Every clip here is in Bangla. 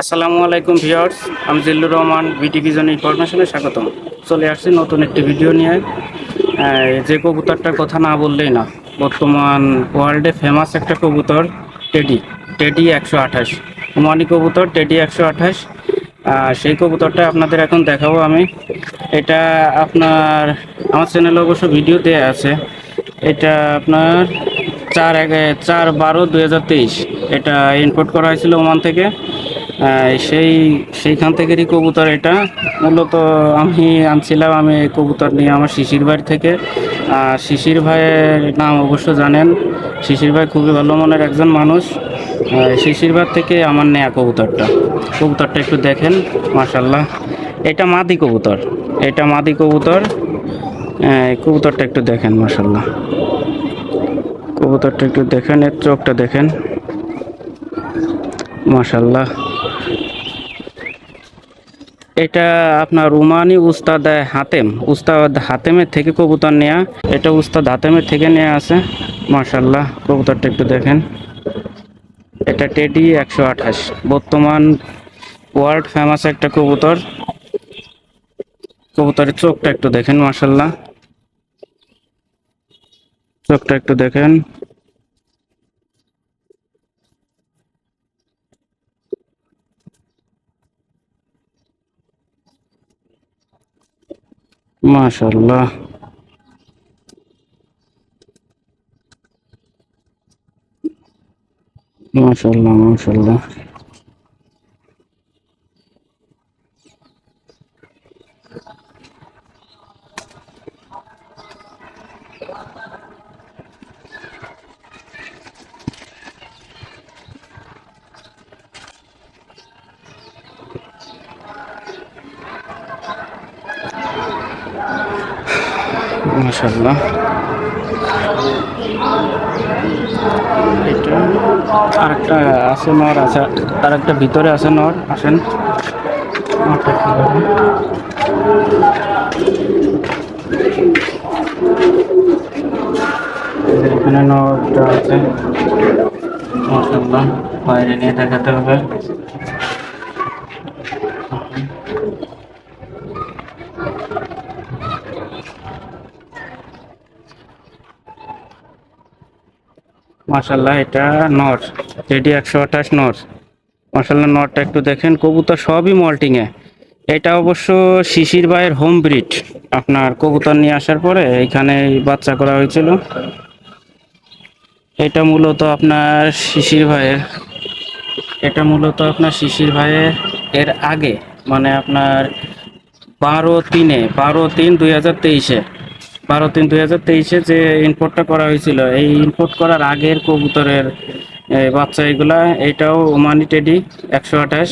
আসসালামু আলাইকুম ভিউয়ার্স, আমি জিল্লুর রহমান, বিটি ভিজন ইনফরমেশনে স্বাগতম। চলে আসছি নতুন একটি ভিডিও নিয়ে। যে কবুতরটার কথা না বললেই না, বর্তমান ওয়ার্ল্ডে ফেমাস একটা কবুতর, টেডি টেডি একশো আঠাশ। ওমানি কবুতর, টেডি একশো আঠাশ। সেই কবুতরটা আপনাদের এখন দেখাবো আমি। এটা আপনার আমার চ্যানেলে অবশ্য ভিডিও দেওয়া আছে। এটা আপনার চার এক, চার বারো দুই এটা ইম্পোর্ট করা হয়েছিল ওমান থেকে। সেই, সেইখান থেকেরই কবুতর এটা। মূলত আমি আনছিলাম আমি কবুতর নিয়ে আমার শিশির বাড়ি থেকে। আর শিশির ভাইয়ের নাম অবশ্য জানেন। শিশির ভাই খুবই ভালো মনের একজন মানুষ। শিশির ভাই থেকে আমার নেয়া কবুতরটা। কবুতরটা একটু দেখেন মাশাল্লাহ এটা মাদি কবুতর। এটা মাদি কবুতর। এই কবুতরটা একটু দেখেন মাশাল্লাহ কবুতরটা একটু দেখেন, এর চোখটা দেখেন। মাশাল্লাহ এটা আপনার রুমানি উস্তাদ হাতেম। উস্তাদ হাতেমের থেকে কবুতর নেয়া, এটা উস্তাদ হাতেমের থেকে নেওয়া আছে। মাশাল্লাহ কবুতরটা একটু দেখেন। এটা টেডি একশো আঠাশ। বর্তমান ওয়ার্ল্ড ফেমাস একটা কবুতর। কবুতরের চোখটা একটু দেখেন মাশাল্লাহ চোখটা একটু দেখেন মাশাল্লাহ মাশাল্লাহ মাশাল্লাহ মাশাল্লাহ এটা আরেকটা আছে নর আছে আরেকটা ভিতরে আছে নর, আসেন। এখানে নরটা আছে। মাশাল্লাহ বাইরে নিয়ে দেখাতে হবে। মাশাল্লাহ এটা নর। রেডি একশো আঠাশ নর। মাশাল্লাহ নরটা একটু দেখেন। কবুতর সবই মল্টিংয়ে। এটা অবশ্য শিশির ভাইয়ের হোম ব্রিড আপনার কবুতর নিয়ে আসার পরে এখানে বাচ্চা করা হয়েছিল। এটা মূলত আপনার শিশির ভাইয়ের। এটা মূলত আপনার শিশির ভাইয়ের এর আগে মানে আপনার বারো তিনে, বারো তিন দুই হাজার তেইশে। বারো তিন দুই হাজার তেইশে যে ইম্পোর্টটা করা হয়েছিল, এই ইম্পোর্ট করার আগের কবুতরের বাচ্চা এগুলা, এটাও ওমানি টেডি একশো আঠাশ।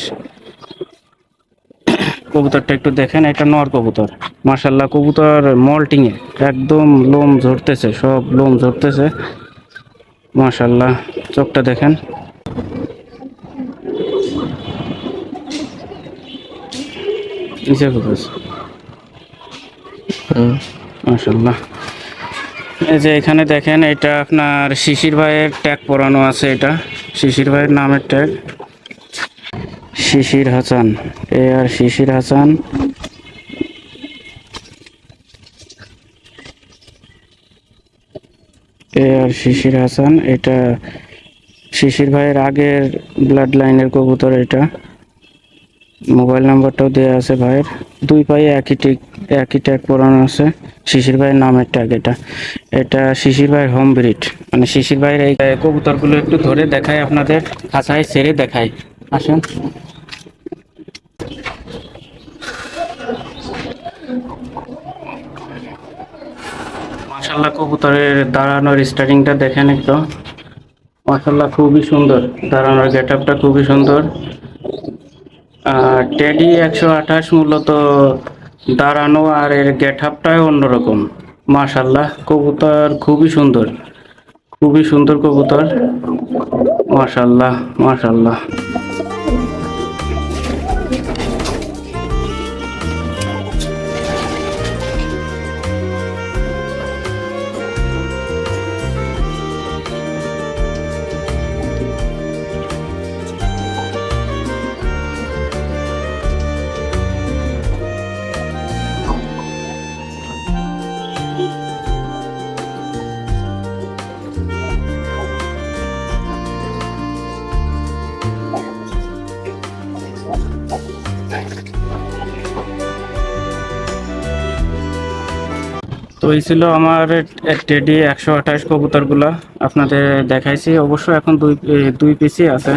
কবুতরটা একটু দেখেন, এটা নর কবুতর। মার্শাল্লাহ কবুতর মল্টিংয়ে একদম লোম ঝরতেছে, সব লোম ঝরতেছে। মার্শাল্লাহ চোখটা দেখেন। কোথাছে এই যে এখানে দেখেন, এটা আপনার শিশির ভাইয়ের ট্যাগ পরানো আছে এটা। শিশির ভাইয়ের নামের tag Shishir Hasan. A R Shishir Hasan. A R Shishir Hasan, এটা শিশির ভাইয়ের আগের ব্লাড লাইনের কবুতর এটা। মোবাইল নাম্বারটাও দেওয়া আছে ভাইয়ের। দুই পায়ে একই টিক, একই ট্যাগ পরানো আছে। শিশির ভাইয়ের নামের ট্যাগ এটা। এটা শিশির ভাইয়ের হোম ব্রিড মানে শিশির ভাইয়ের এই কবুতরগুলো একটু ধরে দেখায় আপনাদের, খাঁচায় ছেড়ে দেখায় আসেন। মাশাল্লাহ কবুতরের দাঁড়ানোর স্টার্টিংটা দেখেন একটু। মাশাল্লাহ খুবই সুন্দর। দাঁড়ানোর গেট আপটা খুবই সুন্দর। টেডি একশো আঠাশ মূলত দাঁড়ানো আর এর গেট আপটাই অন্যরকম। মাশাল্লাহ কবুতর খুবই সুন্দর। খুবই সুন্দর কবুতর। মাশাল্লাহ মাশাল্লাহ তো এই ছিল আমার টেডি একশো আঠাশ কবুতরগুলা। আপনাদের দেখাইছি। অবশ্য এখন দুই দুই পিসই আছে।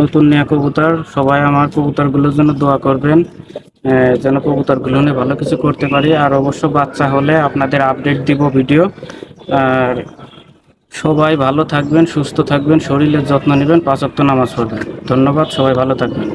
নতুন নেয়া কবুতর। সবাই আমার কবুতরগুলোর জন্য দোয়া করবেন যেন কবুতরগুলো নিয়ে ভালো কিছু করতে পারি। আর অবশ্য বাচ্চা হলে আপনাদের আপডেট দিব ভিডিও আর সবাই ভালো থাকবেন, সুস্থ থাকবেন, শরীরের যত্ন নেবেন। পাঁচ ওয়াক্ত নামাজ পড়বেন। ধন্যবাদ, সবাই ভালো থাকবেন।